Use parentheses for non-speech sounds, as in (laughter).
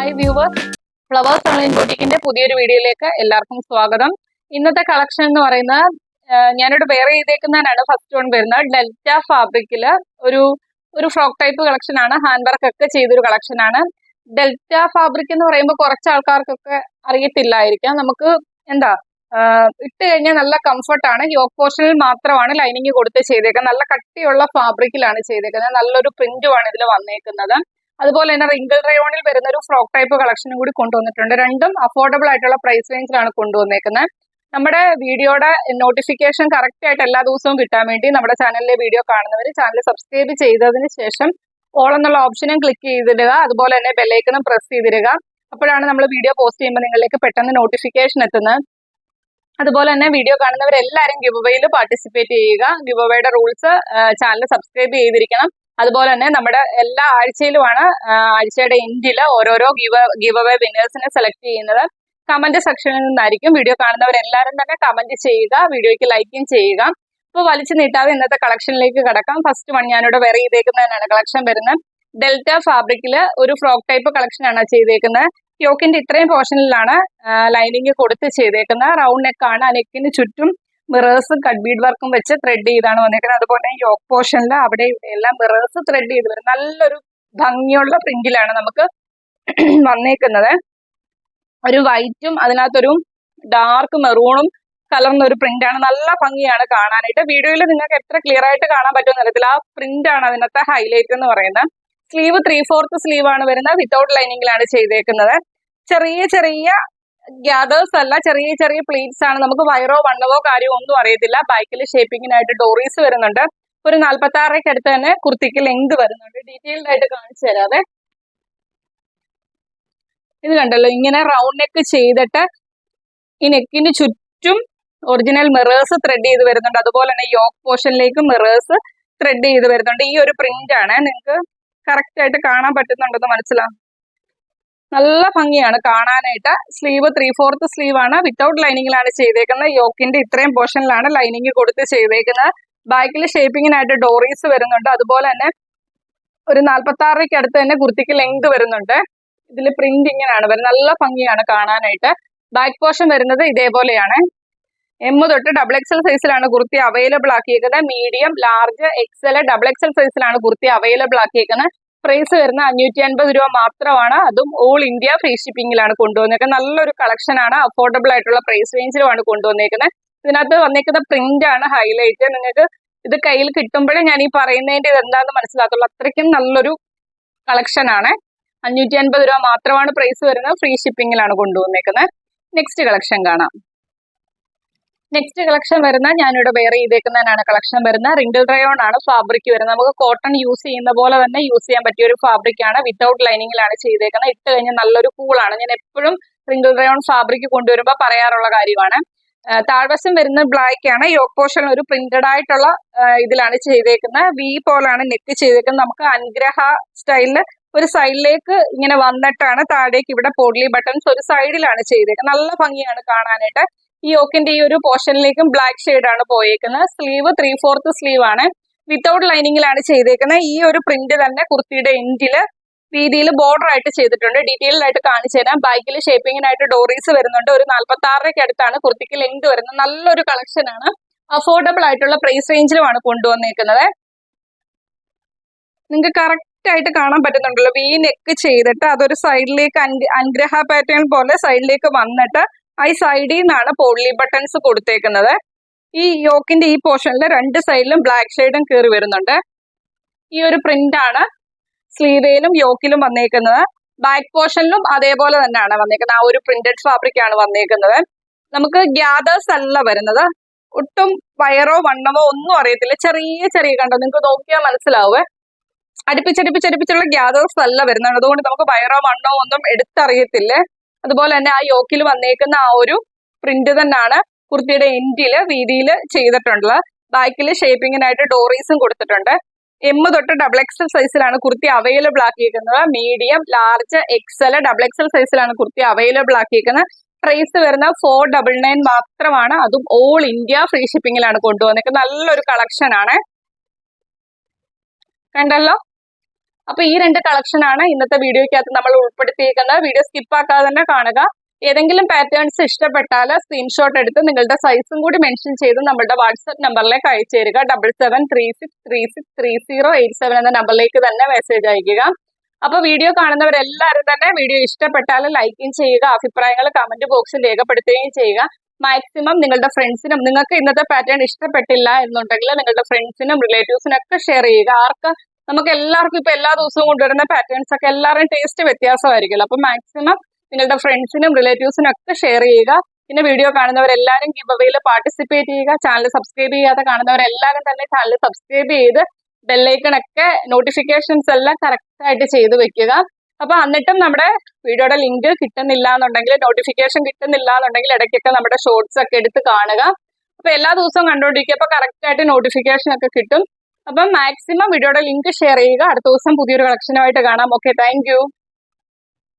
Hi viewers flowers online ബൊട്ടിക്കിന്റെ പുതിയൊരു വീഡിയോയിലേക്ക് എല്ലാവർക്കും സ്വാഗതം. ഇന്നത്തെ കളക്ഷൻ എന്ന് പറയുന്നത് ഞാനിവിടെ വേറെ ചെയ്തേക്കുന്നതിനാണ് ഫസ്റ്റ് വൺ വരുന്നത്. ഡെൽറ്റ ഫാബ്രിക്കിൽ ഒരു ഒരു ഫ്രോക്ക് ടൈപ്പ് കളക്ഷൻ ആണ്. ഹാൻഡ് വർക്ക് ഒക്കെ ചെയ്തൊരു കളക്ഷൻ ആണ്. ഡെൽറ്റ ഫാബ്രിക് എന്ന് പറയുമ്പോൾ കുറച്ച് ആൾക്കാർക്കൊക്കെ അറിയത്തില്ലായിരിക്കാം. നമുക്ക് എന്താ ഇട്ട് കഴിഞ്ഞാൽ നല്ല കംഫർട്ടാണ് യോക്ക് പോർഷനിൽ മാത്രമാണ് ലൈനിങ് കൊടുത്ത് ചെയ്തേക്കുന്നത്. നല്ല കട്ടിയുള്ള ഫാബ്രിക്കിലാണ് ചെയ്തേക്കുന്നത്. നല്ലൊരു പ്രിന്റുമാണ് ഇതിൽ വന്നേക്കുന്നത്. അതുപോലെ തന്നെ റിങ്കിൾ റയോണിൽ വരുന്ന ഒരു ഫ്രോക്ക് ടൈപ്പ് കളക്ഷനും കൂടി കൊണ്ടുവന്നിട്ടുണ്ട്. രണ്ടും അഫോർഡബിൾ ആയിട്ടുള്ള പ്രൈസ് റേഞ്ചിലാണ് കൊണ്ടുവന്നേക്കുന്നത് നമ്മുടെ വീഡിയോയുടെ നോട്ടിഫിക്കേഷൻ കറക്റ്റ് ആയിട്ട് എല്ലാ ദിവസവും കിട്ടാൻ വേണ്ടി നമ്മുടെ ചാനലിലെ വീഡിയോ കാണുന്നവർ ചാനൽ സബ്സ്ക്രൈബ് ചെയ്തതിന് ശേഷം ഓൾ എന്നുള്ള ഓപ്ഷനും ക്ലിക്ക് ചെയ്തിടുക. അതുപോലെ തന്നെ ബെല്ലൈക്കണും പ്രസ് ചെയ്തിടുക. അപ്പോഴാണ് നമ്മൾ വീഡിയോ പോസ്റ്റ് ചെയ്യുമ്പോൾ നിങ്ങളിലേക്ക് പെട്ടെന്ന് നോട്ടിഫിക്കേഷൻ എത്തുന്നത് അതുപോലെ തന്നെ വീഡിയോ കാണുന്നവരെല്ലാവരും ഗിവ് അവയിൽ പാർട്ടിസിപ്പേറ്റ് ചെയ്യുക. ഗിവ് അവയുടെ റൂൾസ് ചാനൽ സബ്സ്ക്രൈബ് ചെയ്തിരിക്കണം. അതുപോലെ തന്നെ നമ്മുടെ എല്ലാ ആഴ്ചയിലുമാണ് ആഴ്ചയുടെ എൻഡിൽ ഓരോരോ ഗിവ ഗിവ് അവേ വിന്നേഴ്സിനെ സെലക്ട് ചെയ്യുന്നത്. കമന്റ് സെക്ഷനിൽ നിന്നായിരിക്കും വീഡിയോ കാണുന്നവരെല്ലാവരും തന്നെ കമന്റ് ചെയ്യുക വീഡിയോയ്ക്ക് ലൈക്കും ചെയ്യുക. ഇപ്പൊ വലിച്ചു നീട്ടാതെ ഇന്നത്തെ കളക്ഷനിലേക്ക് കടക്കാം. ഫസ്റ്റ് വൺ ഞാനിവിടെ വെയർ ചെയ്തേക്കുന്നതിനാണ് കളക്ഷൻ വരുന്നത്. ഡെൽറ്റ ഫാബ്രിക്കിൽ ഒരു ഫ്രോക്ക് ടൈപ്പ് കളക്ഷൻ ആണ് ചെയ്തേക്കുന്നത്. യോക്കിന്റെ ഇത്രയും പോർഷനിലാണ് ലൈനിങ് കൊടുത്ത് ചെയ്തേക്കുന്നത്. റൗണ്ട് നെക്കാണ് ആ നെക്കിന് ചുറ്റും മിറേഴ്സും കട്ട് ബീഡ് വർക്കും വെച്ച് ത്രെഡ് ചെയ്താണ് വന്നിരിക്കുന്നത് അതുപോലെ യോക്ക് പോർഷനിൽ അവിടെ എല്ലാം മിറേഴ്സ് ത്രെഡ് ചെയ്ത് വരും നല്ലൊരു ഭംഗിയുള്ള പ്രിന്റിലാണ് നമുക്ക് (clears throat) വന്നേക്കുന്നത്. ഒരു വൈറ്റും അതിനകത്തൊരു ഡാർക്ക് മെറൂണും കലർന്ന ഒരു പ്രിന്റ് ആണ്. നല്ല ഭംഗിയാണ് കാണാനായിട്ട്. വീഡിയോയിൽ നിങ്ങൾക്ക് എത്ര ക്ലിയർ ആയിട്ട് കാണാൻ പറ്റുമെന്ന് അറിയത്തില്ല. ആ പ്രിന്റ് ആണ് അതിനകത്തെ ഹൈലൈറ്റ് എന്ന് പറയുന്നത്. സ്ലീവ് ത്രീ ഫോർത്ത് സ്ലീവ് ആണ് വരുന്നത്. വിത്തൗട്ട് ലൈനിങ്ങിലാണ് ചെയ്തേക്കുന്നത്. ചെറിയ ചെറിയ ഗ്യാദേഴ്സ് അല്ല ചെറിയ ചെറിയ പ്ലേറ്റ്സ് ആണ്. നമുക്ക് വയറോ വണ്ണവോ കാര്യമോ ഒന്നും അറിയത്തില്ല. ബൈക്കിൽ ഷേപ്പിങ്ങിനായിട്ട് ഡോറീസ് വരുന്നുണ്ട്. ഒരു നാൽപ്പത്തി ആറരയ്ക്ക് അടുത്ത് തന്നെ കുർത്തിക്ക് ലെങ്ത് വരുന്നുണ്ട്. ഡീറ്റെയിൽഡ് ആയിട്ട് കാണിച്ചു തരാതെ ഇത് കണ്ടല്ലോ ഇങ്ങനെ റൗണ്ട് നെക്ക് ചെയ്തിട്ട് ഈ നെക്കിന് ചുറ്റും ഒറിജിനൽ മിറേഴ്സ് ത്രെഡ് ചെയ്ത് വരുന്നുണ്ട്. അതുപോലെ തന്നെ യോക്ക് പോർഷനിലേക്ക് മിറേഴ്സ് ത്രെഡ് ചെയ്ത് വരുന്നുണ്ട്. ഈ ഒരു പ്രിന്റ് ആണ്. നിങ്ങൾക്ക് കറക്റ്റ് ആയിട്ട് കാണാൻ പറ്റുന്നുണ്ടെന്ന് മനസ്സിലാവും നല്ല ഭംഗിയാണ്. കാണാനായിട്ട് സ്ലീവ് ത്രീ ഫോർത്ത് സ്ലീവ് ആണ്. വിത്തൗട്ട് ലൈനിങ്ങിലാണ് ചെയ്തേക്കുന്നത് യോക്കിന്റെ ഇത്രയും പോർഷനിലാണ് ലൈനിങ് കൊടുത്ത് ചെയ്തേക്കുന്നത് ബാക്കിൽ ഷേപ്പിങ്ങിനായിട്ട് ഡോറീസ് വരുന്നുണ്ട്. അതുപോലെ തന്നെ ഒരു നാൽപ്പത്തി ആറരയ്ക്ക് അടുത്ത് തന്നെ കുർത്തിക്ക് ലെങ്ത് വരുന്നുണ്ട്. ഇതിൽ പ്രിന്റ് ഇങ്ങനെയാണ് വരുന്നത് നല്ല ഭംഗിയാണ് കാണാനായിട്ട്. ബാക്ക് പോർഷൻ വരുന്നത് ഇതേപോലെയാണ്. എം തൊട്ട് ഡബിൾ എക്സൽ സൈസിലാണ് kurti available ആക്കിയേക്കുന്നത് medium large XL double XL സൈസിലാണ് കുർത്തി അവൈലബിൾ ആക്കിയേക്കുന്നത് പ്രൈസ് വരുന്ന അഞ്ഞൂറ്റി അൻപത് രൂപ മാത്രമാണ്. അതും ഓൾ ഇന്ത്യ ഫ്രീ ഷിപ്പിംഗിലാണ് കൊണ്ടുവന്നേക്കുന്നത് നല്ലൊരു കളക്ഷൻ ആണ്. അഫോർഡബിൾ ആയിട്ടുള്ള പ്രൈസ് റേഞ്ചിലുമാണ് കൊണ്ടുവന്നേക്കുന്നത് ഇതിനകത്ത് വന്നേക്കുന്ന പ്രിന്റ് ആണ് ഹൈലൈറ്റ് നിങ്ങൾക്ക് ഇത് കയ്യിൽ കിട്ടുമ്പോഴേ ഞാൻ ഈ പറയുന്നതിന്റെ ഇത് എന്താണെന്ന് മനസ്സിലാത്തുള്ളൂ അത്രയ്ക്കും നല്ലൊരു കളക്ഷൻ ആണ്. അഞ്ഞൂറ്റി അൻപത് രൂപ മാത്രമാണ് പ്രൈസ് വരുന്നത്. ഫ്രീ ഷിപ്പിംഗിലാണ് കൊണ്ടുവന്നേക്കുന്നത് നെക്സ്റ്റ് കളക്ഷൻ കാണാം. നെക്സ്റ്റ് കളക്ഷൻ വരുന്ന ഞാനിവിടെ വെയർ ചെയ്തേക്കുന്നതിനാണ്. കളക്ഷൻ വരുന്ന റിംഗിൾ റയോൺ ആണ് ഫാബ്രിക് വരുന്നത്. നമുക്ക് കോട്ടൺ യൂസ് ചെയ്യുന്ന പോലെ തന്നെ യൂസ് ചെയ്യാൻ പറ്റിയ ഒരു ഫാബ്രിക് ആണ്. വിത്തൗട്ട് ലൈനിങ്ങിലാണ് ചെയ്തേക്കുന്നത്. ഇട്ട് കഴിഞ്ഞാൽ നല്ലൊരു കൂളാണ് ഞാൻ എപ്പോഴും റിംഗിൾ റയോൺ ഫാബ്രിക് കൊണ്ടുവരുമ്പോൾ പറയാറുള്ള കാര്യമാണ്. താഴ്വശം വരുന്ന ബ്ലാക്ക് ആണ്. യോക്ക് പോർഷൻ ഒരു പ്രിന്റഡ് ആയിട്ടുള്ള ഇതിലാണ് ചെയ്തേക്കുന്നത്. വി പോലാണ് നെക്ക് ചെയ്തേക്കുന്നത്. നമുക്ക് അനുഗ്രഹ സ്റ്റൈലിൽ ഒരു സൈഡിലേക്ക് ഇങ്ങനെ വന്നിട്ടാണ് താഴേക്ക് ഇവിടെ പോഡ്ലി ബട്ടൺസ് ഒരു സൈഡിലാണ് ചെയ്തേക്കുന്നത്. നല്ല ഭംഗിയാണ് കാണാനായിട്ട്. ഈ യോക്കിന്റെ ഈ ഒരു പോർഷനിലേക്കും ബ്ലാക്ക് ഷെയ്ഡ് ആണ് പോയേക്കുന്നത്. സ്ലീവ് ത്രീ ഫോർത്ത് സ്ലീവ് ആണ്. വിത്തൗട്ട് ലൈനിങ്ങിലാണ് ചെയ്തേക്കുന്നത്. ഈ ഒരു പ്രിന്റ് തന്നെ കുർത്തിയുടെ എൻഡിൽ രീതിയിൽ ബോർഡർ ആയിട്ട് ചെയ്തിട്ടുണ്ട്. ഡീറ്റെയിൽഡ് ആയിട്ട് കാണിച്ചു തരാം. ബാക്കിൽ ഷേപ്പിങ്ങിനായിട്ട് ഡോറീസ് വരുന്നുണ്ട്. ഒരു നാൽപ്പത്തി ആറരയ്ക്ക് അടുത്താണ് കുർത്തിക്ക് ലെങ്ത് വരുന്നത്. നല്ലൊരു കളക്ഷൻ ആണ്. അഫോർഡബിൾ ആയിട്ടുള്ള പ്രൈസ് റേഞ്ചിലുമാണ് കൊണ്ടുവന്നേക്കുന്നത്. നിങ്ങൾക്ക് കറക്റ്റ് ആയിട്ട് കാണാൻ പറ്റുന്നുണ്ടല്ലോ. വി നെക്ക് ചെയ്തിട്ട് അതൊരു സൈഡിലേക്ക് അൻഗ്രഹ പാറ്റേൺ പോലെ സൈഡിലേക്ക് വന്നിട്ട് ഈ സൈഡിൽ നിന്നാണ് പോളി ബട്ടൺസ് കൊടുത്തേക്കുന്നത്. ഈ യോക്കിന്റെ ഈ പോർഷനിൽ രണ്ട് സൈഡിലും ബ്ലാക്ക് ഷെയ്ഡും കയറി വരുന്നുണ്ട്. ഈ ഒരു പ്രിന്റ് ആണ് സ്ലീവേലും യോക്കിലും വന്നേക്കുന്നത്. ബാക്ക് പോർഷനിലും അതേപോലെ തന്നെയാണ് വന്നേക്കുന്നത്. ആ ഒരു പ്രിന്റഡ് ഫാബ്രിക് ആണ് വന്നേക്കുന്നത്. നമുക്ക് ഗ്യാദേഴ്സ് അല്ല വരുന്നത്. ഒട്ടും വയറോ വണ്ണമോ ഒന്നും അറിയത്തില്ല. ചെറിയ ചെറിയ കണ്ടോ? നിങ്ങൾക്ക് നോക്കിയാൽ മനസ്സിലാവേ അടുപ്പിച്ചടുപ്പിച്ചടുപ്പിച്ചുള്ള ഗ്യാദേഴ്സ് അല്ല വരുന്നത്. അതുകൊണ്ട് നമുക്ക് വയറോ വണ്ണോ ഒന്നും എടുത്തറിയത്തില്ല? അതുപോലെ തന്നെ ആ യോക്കിൽ വന്നേക്കുന്ന ആ ഒരു പ്രിന്റ് തന്നെയാണ് കുർത്തിയുടെ എൻഡിൽ വീതിയിൽ ചെയ്തിട്ടുള്ളത്. ബാക്കിൽ ഷേപ്പിങ്ങിനായിട്ട് ഡോറീസും കൊടുത്തിട്ടുണ്ട്. എം തൊട്ട് ഡബിൾ എക്സൽ സൈസിലാണ് kurti available ആക്കിയിരിക്കുന്നത് medium large XL double XL സൈസിലാണ് കുർത്തി അവൈലബിൾ ആക്കിയിരിക്കുന്നത് പ്രൈസ് വരുന്ന ഫോർ ഡബിൾ നയൻ മാത്രമാണ്. അതും ഓൾ ഇന്ത്യ ഫ്രീ ഷിപ്പിംഗിലാണ് കൊണ്ടുവന്നിരിക്കുന്നത് നല്ലൊരു കളക്ഷൻ ആണ്. കണ്ടല്ലോ? അപ്പൊ ഈ രണ്ട് കളക്ഷൻ ആണ് ഇന്നത്തെ വീഡിയോയ്ക്കകത്ത് നമ്മൾ ഉൾപ്പെടുത്തിയിരിക്കുന്നത്. വീഡിയോ സ്കിപ്പ് ആക്കാതെ തന്നെ കാണുക. ഏതെങ്കിലും പാറ്റേൺസ് ഇഷ്ടപ്പെട്ടാൽ സ്ക്രീൻഷോട്ട് എടുത്ത് നിങ്ങളുടെ സൈസും കൂടി മെൻഷൻ ചെയ്ത് നമ്മുടെ വാട്സ്ആപ്പ് നമ്പറിലേക്ക് അയച്ചു തരിക double seven three six three six three zero eight seven എന്ന നമ്പറിലേക്ക് തന്നെ മെസ്സേജ് അയക്കുക. അപ്പൊ വീഡിയോ കാണുന്നവരെല്ലാവരും തന്നെ വീഡിയോ ഇഷ്ടപ്പെട്ടാൽ ലൈക്കും ചെയ്യുക അഭിപ്രായങ്ങൾ കമന്റ് ബോക്സിൽ രേഖപ്പെടുത്തുകയും ചെയ്യുക. മാക്സിമം നിങ്ങളുടെ ഫ്രണ്ട്സിനും നിങ്ങൾക്ക് ഇന്നത്തെ പാറ്റേൺ ഇഷ്ടപ്പെട്ടില്ല എന്നുണ്ടെങ്കിൽ നിങ്ങളുടെ ഫ്രണ്ട്സിനും റിലേറ്റീവ്സിനും ഒക്കെ ഷെയർ ചെയ്യുക. ആർക്ക് നമുക്ക് എല്ലാവർക്കും ഇപ്പൊ എല്ലാ ദിവസവും കൊണ്ടുവരുന്ന പാറ്റേൺസ് ഒക്കെ എല്ലാവരുടെയും ടേസ്റ്റ് വ്യത്യാസമായിരിക്കുമല്ലോ. അപ്പൊ മാക്സിമം നിങ്ങളുടെ ഫ്രണ്ട്സിനും റിലേറ്റീവ്സിനും ഒക്കെ ഷെയർ ചെയ്യുക. പിന്നെ വീഡിയോ കാണുന്നവരെല്ലാവരും ഗിവ് അവയിൽ പാർട്ടിസിപ്പേറ്റ് ചെയ്യുക. ചാനൽ സബ്സ്ക്രൈബ് ചെയ്യാതെ കാണുന്നവരെല്ലാവരും തന്നെ ചാനൽ സബ്സ്ക്രൈബ് ചെയ്ത് ബെല്ലൈക്കൺ ഒക്കെ നോട്ടിഫിക്കേഷൻസ് എല്ലാം കറക്റ്റ് ആയിട്ട് ചെയ്ത് വെക്കുക. അപ്പൊ എന്നിട്ടും നമ്മുടെ വീഡിയോയുടെ ലിങ്ക് കിട്ടുന്നില്ല എന്നുണ്ടെങ്കിൽ നോട്ടിഫിക്കേഷൻ കിട്ടുന്നില്ല എന്നുണ്ടെങ്കിൽ ഇടയ്ക്കൊക്കെ നമ്മുടെ ഷോർട്സ് ഒക്കെ എടുത്ത് കാണുക. അപ്പൊ എല്ലാ ദിവസവും കണ്ടുകൊണ്ടിരിക്കുക അപ്പൊ കറക്റ്റ് ആയിട്ട് നോട്ടിഫിക്കേഷൻ ഒക്കെ കിട്ടും. അപ്പം മാക്സിമം വീഡിയോയുടെ ലിങ്ക് ഷെയർ ചെയ്യുക. അടുത്ത ദിവസം പുതിയൊരു കളക്ഷനുമായിട്ട് കാണാം. Okay thank